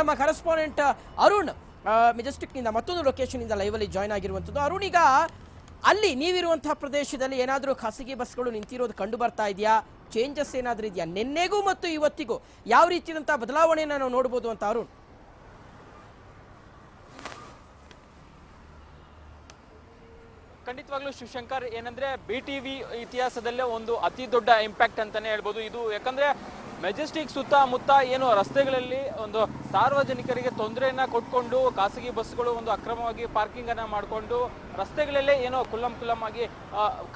ನಮ್ಮ ಕರೆಸ್ಪಾಂಡೆಂಟ್ ಅರುಣ್ ಮೆಜೆಸ್ಟಿಕ್ನಿಂದ ಮತ್ತೊಂದು ಲೊಕೇಶನ್ನಿಂದ ಲೈವಲ್ಲಿ ಜಾಯ್ನ್ ಆಗಿರುವಂಥದ್ದು. ಅರುಣ್, ಈಗ ಅಲ್ಲಿ ನೀವಿರುವಂತಹ ಪ್ರದೇಶದಲ್ಲಿ ಏನಾದರೂ ಖಾಸಗಿ ಬಸ್ಗಳು ನಿಂತಿರೋದು ಕಂಡು ಬರ್ತಾ ಇದೆಯಾ? ಚೇಂಜಸ್ ಏನಾದರೂ ಇದೆಯಾ? ನಿನ್ನೆಗೂ ಮತ್ತು ಇವತ್ತಿಗೂ ಯಾವ ರೀತಿಯಾದಂತಹ ಬದಲಾವಣೆಯನ್ನು ನಾವು ನೋಡ್ಬೋದು ಅಂತ ಅರುಣ್? ಖಂಡಿತವಾಗ್ಲೂ ಶಿವಶಂಕರ್, ಏನಂದ್ರೆ ಬಿ ಟಿ ವಿ ಇತಿಹಾಸದಲ್ಲೇ ಒಂದು ಅತಿ ದೊಡ್ಡ ಇಂಪ್ಯಾಕ್ಟ್ ಅಂತಾನೆ ಹೇಳ್ಬೋದು. ಇದು ಯಾಕಂದ್ರೆ ಮೆಜೆಸ್ಟಿಕ್ ಸುತ್ತಮುತ್ತ ಏನು ರಸ್ತೆಗಳಲ್ಲಿ ಒಂದು ಸಾರ್ವಜನಿಕರಿಗೆ ತೊಂದರೆಯನ್ನ ಕೊಟ್ಕೊಂಡು ಖಾಸಗಿ ಬಸ್ಗಳು ಒಂದು ಅಕ್ರಮವಾಗಿ ಪಾರ್ಕಿಂಗ್ ಅನ್ನ ಮಾಡಿಕೊಂಡು ರಸ್ತೆಗಳಲ್ಲೇ ಏನೋ ಕುಲ್ಲಂ ಕುಲ್ಲಂ ಆಗಿ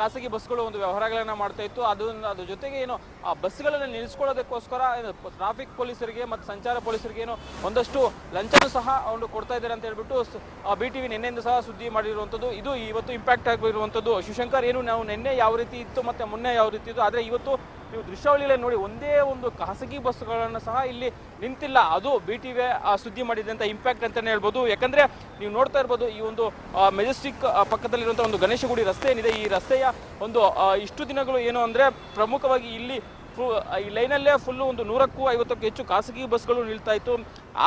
ಖಾಸಗಿ ಬಸ್ಗಳು ಒಂದು ವ್ಯವಹಾರಗಳನ್ನ ಮಾಡ್ತಾ ಇತ್ತು. ಅದು ಅದ್ರ ಜೊತೆಗೆ ಏನು, ಆ ಬಸ್ಗಳನ್ನ ನಿಲ್ಲಿಸ್ಕೊಳ್ಳೋದಕ್ಕೋಸ್ಕರ ಟ್ರಾಫಿಕ್ ಪೊಲೀಸರಿಗೆ ಮತ್ತು ಸಂಚಾರ ಪೊಲೀಸರಿಗೆ ಏನು ಒಂದಷ್ಟು ಲಂಚನೂ ಸಹ ಅವರು ಕೊಡ್ತಾ ಇದ್ದಾರೆ ಅಂತ ಹೇಳ್ಬಿಟ್ಟು ಬಿ ಟಿ ವಿ ನಿನ್ನೆಯಿಂದ ಸಹ ಸುದ್ದಿ ಮಾಡಿರುವಂಥದ್ದು. ಇದು ಇವತ್ತು ಇಂಪ್ಯಾಕ್ಟ್ ಆಗಿರುವಂಥದ್ದು ಶಿವಶಂಕರ್, ಏನು ನಾವು ನಿನ್ನೆ ಯಾವ ರೀತಿ ಇತ್ತು ಮತ್ತೆ ಮೊನ್ನೆ ಯಾವ ರೀತಿ ಇತ್ತು, ಆದರೆ ಇವತ್ತು ನೀವು ದೃಶ್ಯಾವಳಿಯಲ್ಲಿ ನೋಡಿ, ಒಂದೇ ಒಂದು ಖಾಸಗಿ ಬಸ್ಗಳನ್ನು ಸಹ ಇಲ್ಲಿ ನಿಂತಿಲ್ಲ. ಅದು ಬಿ ಟಿ ವಿ ಸುದ್ದಿ ಮಾಡಿದಂಥ ಇಂಪ್ಯಾಕ್ಟ್ ಅಂತಾನೆ ಹೇಳ್ಬೋದು. ಯಾಕಂದ್ರೆ ನೀವು ನೋಡ್ತಾ ಇರ್ಬೋದು, ಈ ಒಂದು ಮೆಜೆಸ್ಟಿಕ್ ಪಕ್ಕದಲ್ಲಿರುವಂಥ ಒಂದು ಗಣೇಶಗುಡಿ ರಸ್ತೆ ಏನಿದೆ, ಈ ರಸ್ತೆಯ ಒಂದು ಇಷ್ಟು ದಿನಗಳು ಏನು ಅಂದ್ರೆ ಪ್ರಮುಖವಾಗಿ ಇಲ್ಲಿ ಈ ಲೈನಲ್ಲೇ ಫುಲ್ಲು ಒಂದು ನೂರಕ್ಕೂ ಐವತ್ತಕ್ಕೂ ಹೆಚ್ಚು ಖಾಸಗಿ ಬಸ್ಗಳು ನಿಲ್ತಾ ಇತ್ತು.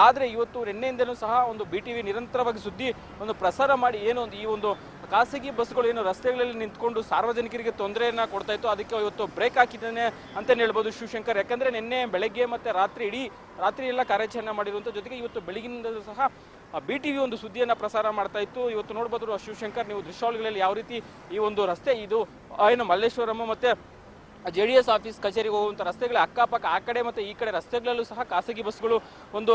ಆದರೆ ಇವತ್ತು ನಿನ್ನೆಯಿಂದಲೂ ಸಹ ಒಂದು ಬಿ ಟಿ ನಿರಂತರವಾಗಿ ಸುದ್ದಿ ಒಂದು ಪ್ರಸಾರ ಮಾಡಿ ಏನು ಒಂದು ಈ ಒಂದು ಖಾಸಗಿ ಬಸ್ಗಳು ಏನು ರಸ್ತೆಗಳಲ್ಲಿ ನಿಂತ್ಕೊಂಡು ಸಾರ್ವಜನಿಕರಿಗೆ ತೊಂದರೆಯನ್ನ ಕೊಡ್ತಾ ಇತ್ತು. ಅದಕ್ಕೆ ಇವತ್ತು ಬ್ರೇಕ್ ಹಾಕಿದ್ದಾನೆ ಅಂತಲೇ ಹೇಳ್ಬೋದು ಶಿವಶಂಕರ್. ಯಾಕಂದ್ರೆ ನಿನ್ನೆ ಬೆಳಗ್ಗೆ ಮತ್ತೆ ರಾತ್ರಿ ಇಡೀ ರಾತ್ರಿ ಎಲ್ಲ ಕಾರ್ಯಾಚರಣೆ ಮಾಡಿರುವಂಥ ಜೊತೆಗೆ ಇವತ್ತು ಬೆಳಗಿನಿಂದಲೂ ಸಹ ಬಿ ಟಿ ವಿ ಒಂದು ಸುದ್ದಿಯನ್ನು ಪ್ರಸಾರ ಮಾಡ್ತಾ ಇತ್ತು. ಇವತ್ತು ನೋಡ್ಬೋದು ಶಿವಶಂಕರ್, ನೀವು ದೃಶ್ಯಾವಳಿಗಳಲ್ಲಿ ಯಾವ ರೀತಿ ಈ ಒಂದು ರಸ್ತೆ, ಇದು ಏನು ಮಲ್ಲೇಶ್ವರಮ್ಮ ಮತ್ತೆ ಜೆ ಡಿ ಎಸ್ ಆಫೀಸ್ ಕಚೇರಿಗೆ ಹೋಗುವಂಥ ರಸ್ತೆಗಳ ಅಕ್ಕಪಕ್ಕ ಆ ಕಡೆ ಮತ್ತು ಈ ಕಡೆ ರಸ್ತೆಗಳಲ್ಲೂ ಸಹ ಖಾಸಗಿ ಬಸ್ಗಳು ಒಂದು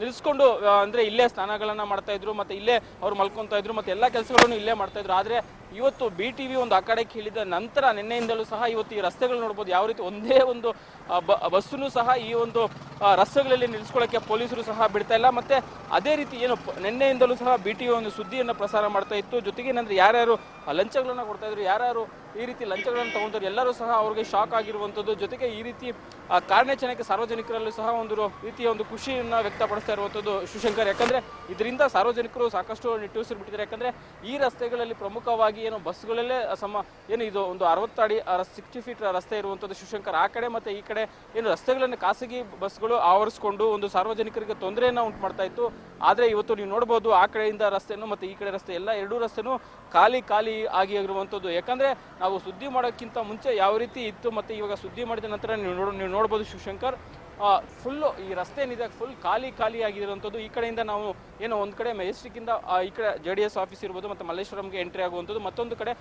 ನಿಲ್ಲಿಸಿಕೊಂಡು ಅಂದ್ರೆ ಇಲ್ಲೇ ಸ್ನಾನಗಳನ್ನ ಮಾಡ್ತಾ ಇದ್ರು, ಮತ್ತೆ ಇಲ್ಲೇ ಅವ್ರು ಮಲ್ಕೊಂತಾ ಇದ್ರು, ಮತ್ತೆ ಎಲ್ಲ ಕೆಲಸಗಳನ್ನು ಇಲ್ಲೇ ಮಾಡ್ತಾ ಇದ್ರು. ಆದ್ರೆ ಇವತ್ತು ಬಿ ಟಿ ವಿ ಒಂದು ಅಖಾಡಕ್ಕೆ ಹೇಳಿದ ನಂತರ ನಿನ್ನೆಯಿಂದಲೂ ಸಹ ಇವತ್ತು ಈ ರಸ್ತೆಗಳು ನೋಡ್ಬೋದು ಯಾವ ರೀತಿ ಒಂದೇ ಒಂದು ಬಸ್ಸನ್ನು ಸಹ ಈ ಒಂದು ರಸ್ತೆಗಳಲ್ಲಿ ನಿಲ್ಲಿಸ್ಕೊಳ್ಳೋಕೆ ಪೊಲೀಸರು ಸಹ ಬಿಡ್ತಾ ಇಲ್ಲ. ಮತ್ತೆ ಅದೇ ರೀತಿ ಏನು ನಿನ್ನೆಯಿಂದಲೂ ಸಹ ಬಿ ಟಿ ವಿ ಒಂದು ಸುದ್ದಿಯನ್ನು ಪ್ರಸಾರ ಮಾಡ್ತಾ ಇತ್ತು. ಜೊತೆಗೆ ಏನಂದ್ರೆ ಯಾರ್ಯಾರು ಲಂಚಗಳನ್ನ ಕೊಡ್ತಾ ಇದ್ರು, ಯಾರ್ಯಾರು ಈ ರೀತಿ ಲಂಚಗಳನ್ನು ತಗೊಂಡ್ರು ಎಲ್ಲರೂ ಸಹ ಅವ್ರಿಗೆ ಶಾಕ್ ಆಗಿರುವಂಥದ್ದು. ಜೊತೆಗೆ ಈ ರೀತಿ ಆ ಕಾರ್ಯಾಚರಣೆಗೆ ಸಾರ್ವಜನಿಕರಲ್ಲೂ ಸಹ ಒಂದು ರೀತಿಯ ಒಂದು ಖುಷಿಯನ್ನ ವ್ಯಕ್ತಪಡಿಸ್ತಾ ಇರುವಂಥದ್ದು ಶಿವಶಂಕರ್. ಯಾಕಂದ್ರೆ ಇದರಿಂದ ಸಾರ್ವಜನಿಕರು ಸಾಕಷ್ಟು ನಿಟ್ಟುಸಿರು ಬಿಟ್ಟಿದ್ದಾರೆ ಯಾಕಂದ್ರೆ ಈ ರಸ್ತೆಗಳಲ್ಲಿ ಪ್ರಮುಖವಾಗಿ ಏನು ಬಸ್ಗಳಲ್ಲೇ ಸಮ ಏನು ಇದು, ಒಂದು ಅರವತ್ತಡಿ ಸಿಕ್ಸ್ಟಿ ಫೀಟ್ ರಸ್ತೆ ಇರುವಂಥದ್ದು ಶಿವಶಂಕರ್. ಆ ಕಡೆ ಮತ್ತೆ ಈ ಕಡೆ ಏನು ರಸ್ತೆಗಳನ್ನು ಖಾಸಗಿ ಬಸ್ಗಳು ಆವರಿಸಿಕೊಂಡು ಒಂದು ಸಾರ್ವಜನಿಕರಿಗೆ ತೊಂದರೆಯನ್ನ ಉಂಟು ಮಾಡ್ತಾ ಇತ್ತು. ಆದರೆ ಇವತ್ತು ನೀವು ನೋಡಬಹುದು ಆ ಕಡೆಯಿಂದ ರಸ್ತೆಯನ್ನು ಮತ್ತೆ ಈ ಕಡೆ ರಸ್ತೆ ಎಲ್ಲ ಎರಡೂ ರಸ್ತೆನು ಖಾಲಿ ಖಾಲಿ ಆಗಿ ಆಗಿರುವಂಥದ್ದು. ಯಾಕಂದ್ರೆ ನಾವು ಸುದ್ದಿ ಮಾಡೋಕ್ಕಿಂತ ಮುಂಚೆ ಯಾವ ರೀತಿ ಇತ್ತು ಮತ್ತೆ ಇವಾಗ ಸುದ್ದಿ ಮಾಡಿದ ನಂತರ ನೀವು ನೋಡ್ ನೀವು ನೋಡ್ಬೋದು ಶಿವಶಂಕರ್. ಫುಲ್ಲು ಈ ರಸ್ತೆ ಏನಿದೆ ಫುಲ್ ಖಾಲಿ ಖಾಲಿ ಆಗಿರುವಂಥದ್ದು. ಈ ಕಡೆಯಿಂದ ನಾವು ಏನೋ ಒಂದು ಕಡೆ ಮೆಜೆಸ್ಟಿಕ್ಕಿಂದ ಈ ಕಡೆ ಜೆ ಡಿ ಎಸ್ ಆಫೀಸ್ ಇರ್ಬೋದು, ಮತ್ತು ಮಲ್ಲೇಶ್ವರಂಗೆ ಎಂಟ್ರಿ ಆಗುವಂಥದ್ದು. ಮತ್ತೊಂದು ಕಡೆ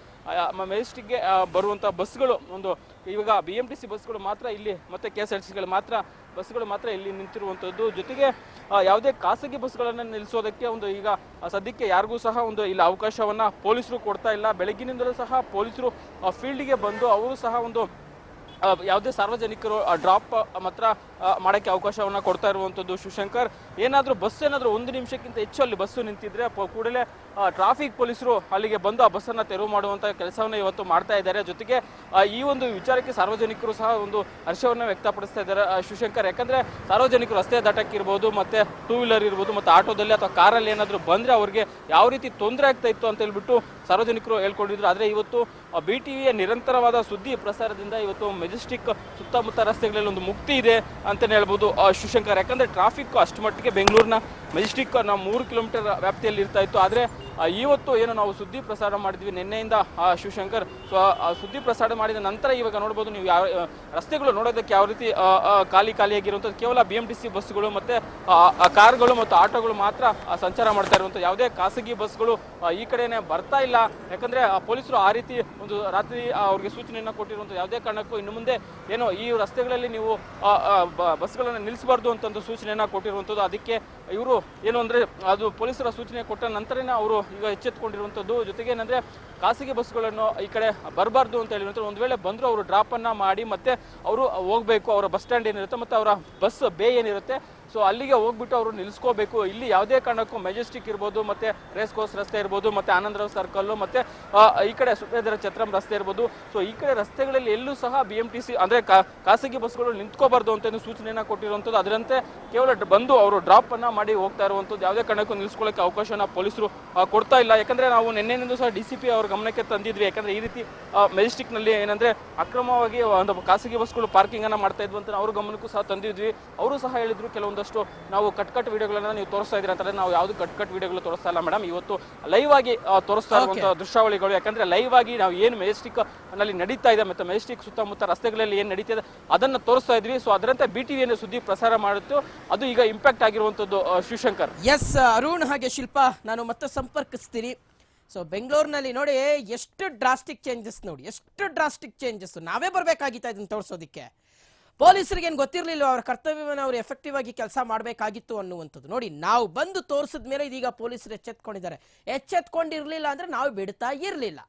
ಮೆಜೆಸ್ಟಿಕ್ಗೆ ಬರುವಂಥ ಬಸ್ಗಳು ಒಂದು ಇವಾಗ ಬಿ ಎಂ ಟಿ ಸಿ ಬಸ್ಗಳು ಮಾತ್ರ ಇಲ್ಲಿ, ಮತ್ತು ಕೆ ಎಸ್ ಆರ್ ಟಿ ಸಿಗಳು ಮಾತ್ರ ಬಸ್ಗಳು ಮಾತ್ರ ಇಲ್ಲಿ ನಿಂತಿರುವಂಥದ್ದು. ಜೊತೆಗೆ ಯಾವುದೇ ಖಾಸಗಿ ಬಸ್ಗಳನ್ನು ನಿಲ್ಲಿಸೋದಕ್ಕೆ ಒಂದು ಈಗ ಸದ್ಯಕ್ಕೆ ಯಾರಿಗೂ ಸಹ ಒಂದು ಇಲ್ಲಿ ಅವಕಾಶವನ್ನು ಪೊಲೀಸರು ಕೊಡ್ತಾ ಇಲ್ಲ. ಬೆಳಗ್ಗಿನಿಂದಲೂ ಸಹ ಪೊಲೀಸರು ಫೀಲ್ಡಿಗೆ ಬಂದು ಅವರು ಸಹ ಒಂದು ಯಾವುದೇ ಸಾರ್ವಜನಿಕರು ಡ್ರಾಪ್ ಮಾತ್ರ ಮಾಡೋಕ್ಕೆ ಅವಕಾಶವನ್ನು ಕೊಡ್ತಾ ಇರುವಂಥದ್ದು ಶಿವಶಂಕರ್. ಏನಾದರೂ ಬಸ್ ಏನಾದರೂ ಒಂದು ನಿಮಿಷಕ್ಕಿಂತ ಹೆಚ್ಚು ಅಲ್ಲಿ ಬಸ್ಸು ನಿಂತಿದ್ರೆ ಕೂಡಲೇ ಟ್ರಾಫಿಕ್ ಪೊಲೀಸರು ಅಲ್ಲಿಗೆ ಬಂದು ಆ ಬಸ್ಸನ್ನು ತೆರವು ಮಾಡುವಂಥ ಕೆಲಸವನ್ನು ಇವತ್ತು ಮಾಡ್ತಾ ಇದ್ದಾರೆ. ಜೊತೆಗೆ ಈ ಒಂದು ವಿಚಾರಕ್ಕೆ ಸಾರ್ವಜನಿಕರು ಸಹ ಒಂದು ಹರ್ಷವನ್ನು ವ್ಯಕ್ತಪಡಿಸ್ತಾ ಇದ್ದಾರೆ ಶಿವಶಂಕರ್. ಯಾಕಂದರೆ ಸಾರ್ವಜನಿಕರು ರಸ್ತೆ ದಾಟಕ್ಕಿರ್ಬೋದು ಮತ್ತು ಟೂ ವೀಲರ್ ಇರ್ಬೋದು, ಮತ್ತು ಆಟೋದಲ್ಲಿ ಅಥವಾ ಕಾರಲ್ಲಿ ಏನಾದರೂ ಬಂದರೆ ಅವ್ರಿಗೆ ಯಾವ ರೀತಿ ತೊಂದರೆ ಆಗ್ತಾ ಇತ್ತು ಅಂತ ಹೇಳ್ಬಿಟ್ಟು ಸಾರ್ವಜನಿಕರು ಹೇಳ್ಕೊಂಡಿದ್ರು. ಆದರೆ ಇವತ್ತು ಬಿ ಟಿ ನಿರಂತರವಾದ ಸುದ್ದಿ ಪ್ರಸಾರದಿಂದ ಇವತ್ತು ಮೆಜೆಸ್ಟಿಕ್ ಸುತ್ತಮುತ್ತ ರಸ್ತೆಗಳಲ್ಲಿ ಒಂದು ಮುಕ್ತಿ ಇದೆ ಅಂತಲೇ ಹೇಳ್ಬೋದು ಶಿವಶಂಕರ್. ಯಾಕಂದ್ರೆ ಟ್ರಾಫಿಕ್ ಅಷ್ಟು ಮಟ್ಟಿಗೆ ಬೆಂಗಳೂರಿನ ಮೆಜೆಸ್ಟಿಕ್ ನಾವು ಮೂರು ಕಿಲೋಮೀಟರ್ ವ್ಯಾಪ್ತಿಯಲ್ಲಿ ಇರ್ತಾ ಇತ್ತು. ಆದರೆ ಇವತ್ತು ಏನು ನಾವು ಸುದ್ದಿ ಪ್ರಸಾರ ಮಾಡಿದ್ವಿ ನಿನ್ನೆಯಿಂದ ಶಿವಶಂಕರ್. ಸೊ ಸುದ್ದಿ ಪ್ರಸಾರ ಮಾಡಿದ ನಂತರ ಇವಾಗ ನೋಡ್ಬೋದು ನೀವು ಯಾವ ರಸ್ತೆಗಳು ನೋಡೋದಕ್ಕೆ ಯಾವ ರೀತಿ ಖಾಲಿ ಖಾಲಿಯಾಗಿರುವಂಥದ್ದು, ಕೇವಲ ಬಿ ಎಂ ಟಿ ಸಿ ಬಸ್ಗಳು ಮತ್ತು ಕಾರ್ಗಳು ಮತ್ತು ಆಟೋಗಳು ಮಾತ್ರ ಸಂಚಾರ ಮಾಡ್ತಾ ಇರುವಂಥ ಯಾವುದೇ ಖಾಸಗಿ ಬಸ್ಗಳು ಈ ಕಡೆನೇ ಬರ್ತಾ ಇಲ್ಲ. ಯಾಕಂದರೆ ಪೊಲೀಸರು ಆ ರೀತಿ ಒಂದು ರಾತ್ರಿ ಅವ್ರಿಗೆ ಸೂಚನೆಯನ್ನು ಕೊಟ್ಟಿರುವಂಥ ಯಾವುದೇ ಕಾರಣಕ್ಕೂ ಇನ್ನು ಮುಂದೆ ಏನೋ ಈ ರಸ್ತೆಗಳಲ್ಲಿ ನೀವು ಬಸ್ಗಳನ್ನು ನಿಲ್ಲಿಸಬಾರ್ದು ಅಂತಂದು ಸೂಚನೆಯನ್ನು ಕೊಟ್ಟಿರುವಂಥದ್ದು. ಅದಕ್ಕೆ ಇವರು ಏನು ಅಂದರೆ, ಅದು ಪೊಲೀಸರ ಸೂಚನೆ ಕೊಟ್ಟ ನಂತರನೇ ಅವರು ಈಗ ಎಚ್ಚೆತ್ತುಕೊಂಡಿರುವಂಥದ್ದು ಜೊತೆಗೆ ಏನಂದ್ರೆ, ಖಾಸಗಿ ಬಸ್ಗಳನ್ನು ಈ ಕಡೆ ಬರಬಾರ್ದು ಅಂತ ಹೇಳಿದ್ರೆ ಒಂದು ವೇಳೆ ಬಂದರೂ ಅವರು ಡ್ರಾಪನ್ನು ಮಾಡಿ ಮತ್ತೆ ಅವರು ಹೋಗಬೇಕು, ಅವರ ಬಸ್ ಸ್ಟ್ಯಾಂಡ್ ಏನಿರುತ್ತೆ ಮತ್ತೆ ಅವರ ಬಸ್ ಬೇ ಏನಿರುತ್ತೆ ಸೊ ಅಲ್ಲಿಗೆ ಹೋಗ್ಬಿಟ್ಟು ಅವರು ನಿಲ್ಲಿಸ್ಕೋಬೇಕು ಇಲ್ಲಿ ಯಾವುದೇ ಕಾರಣಕ್ಕೂ ಮೆಜೆಸ್ಟಿಕ್ ಇರ್ಬೋದು, ಮತ್ತೆ ರೇಸ್ ಕೋರ್ಸ್ ರಸ್ತೆ ಇರ್ಬೋದು, ಮತ್ತೆ ಆನಂದರಾವ್ ಸರ್ಕಲ್ ಮತ್ತೆ ಈ ಕಡೆ ಸುಬೇದರ ಛತ್ರಂ ರಸ್ತೆ ಇರ್ಬೋದು. ಸೊ ಈ ಕಡೆ ರಸ್ತೆಗಳಲ್ಲಿ ಎಲ್ಲೂ ಸಹ ಬಿ ಎಂ ಟಿ ಸಿ ಅಂದ್ರೆ ಖಾಸಗಿ ಬಸ್ಗಳು ನಿಂತ್ಕೋಬಾರ್ದು ಅಂತ ಸೂಚನೆಯನ್ನ ಕೊಟ್ಟಿರುವಂಥದ್ದು. ಅದರಂತೆ ಕೇವಲ ಬಂದು ಅವರು ಡ್ರಾಪ್ ಅನ್ನ ಮಾಡಿ ಹೋಗ್ತಾ ಇರುವಂತದ್ದು ಯಾವುದೇ ಕಾರಣಕ್ಕೂ ನಿಲ್ಸ್ಕೊಳ್ಳಕ್ಕೆ ಅವಕಾಶನ ಪೊಲೀಸರು ಕೊಡ್ತಾ ಇಲ್ಲ. ಯಾಕಂದ್ರೆ ನಾವು ನಿನ್ನೆನಿಂದ ಸಹ ಡಿ ಸಿ ಪಿ ಅವ್ರ ಗಮನಕ್ಕೆ ತಂದಿದ್ವಿ. ಯಾಕಂದ್ರೆ ಈ ರೀತಿ ಮೆಜೆಸ್ಟಿಕ್ನಲ್ಲಿ ಏನಂದ್ರೆ ಅಕ್ರಮವಾಗಿ ಒಂದು ಖಾಸಗಿ ಬಸ್ಗಳು ಪಾರ್ಕಿಂಗ್ ಅನ್ನ ಮಾಡ್ತಾ ಇದ್ವು ಅಂತ ಅವ್ರ ಗಮನಕ್ಕೂ ಸಹ ತಂದಿದ್ವಿ. ಅವರು ಸಹ ಹೇಳಿದ್ರು, ಕೆಲವೊಂದು ಒಂದಷ್ಟು ನಾವು ಕಟ್ ಕಟ್ ವಿಡಿಯೋಗಳನ್ನ ನೀವು ತೋರಿಸ್ತಾ ಇದ್ದೀರಾ ಅಂತಂದ್ರೆ ನಾವು ಯಾವ್ದು ಕಟ್ ಕಟ್ ವಿಡಿಯೋಗಳು ತೋರಿಸ್ತಾ ಇಲ್ಲ ಮೇಡಮ್ ಇವತ್ತು ಲೈವ್ ಆಗಿ ತೋರಿಸ್ತಾ ಇರುವಂತಹ ದೃಶ್ಯಾವಳಿಗಳು ಯಾಕಂದ್ರೆ ಲೈವ್ ಆಗಿ ನಾವು ಏನು ಮೆಜೆಸ್ಟಿಕ್ನಲ್ಲಿ ನಡೀತಾ ಇದೆ ಮತ್ತೆ ಮೆಜೆಸ್ಟಿಕ್ ಸುತ್ತಮುತ್ತ ರಸ್ತೆಗಳಲ್ಲಿ ಏನು ಇದೆ ಅದನ್ನ ತೋರಿಸ್ತಾ ಇದ್ವಿ. ಸೊ ಅದರಂತೆ ಬಿ ಟಿ ಸುದ್ದಿ ಪ್ರಸಾರ ಮಾಡುತ್ತೆ. ಅದು ಈಗ ಇಂಪ್ಯಾಕ್ಟ್ ಆಗಿರುವಂತದ್ದು ಶಿವಶಂಕರ್. ಎಸ್ ಅರುಣ್ ಹಾಗೆ ಶಿಲ್ಪ ನಾನು ಮತ್ತೆ ಸಂಪರ್ಕಿಸ್ತೀನಿ ಸೊ ಬೆಂಗಳೂರಿನಲ್ಲಿ ನೋಡಿ ಎಷ್ಟು ಡ್ರಾಸ್ಟಿಕ್ ಚೇಂಜಸ್ ನೋಡಿ ಎಷ್ಟು ಡ್ರಾಸ್ಟಿಕ್ ಚೇಂಜಸ್ ನಾವೇ ಬರಬೇಕಾಗಿತ್ತು ಇದನ್ನ ತೋರಿಸೋದಕ್ಕೆ? ಪೊಲೀಸರಿಗೆ ಏನು ಗೊತ್ತಿರಲಿಲ್ಲ ಅವರ ಕರ್ತವ್ಯವನ್ನು ಅವರು ಎಫೆಕ್ಟಿವ್ ಆಗಿ ಕೆಲಸ ಮಾಡಬೇಕಾಗಿತ್ತು ಅನ್ನುವಂಥದ್ದು. ನೋಡಿ, ನಾವು ಬಂದು ತೋರಿಸಿದ ಮೇಲೆ ಇದೀಗ ಪೊಲೀಸರು ಎಚ್ಚೆತ್ಕೊಂಡಿದ್ದಾರೆ. ಎಚ್ಚೆತ್ಕೊಂಡಿರಲಿಲ್ಲ ಅಂದ್ರೆ ನಾವು ಬಿಡ್ತಾ ಇರಲಿಲ್ಲ.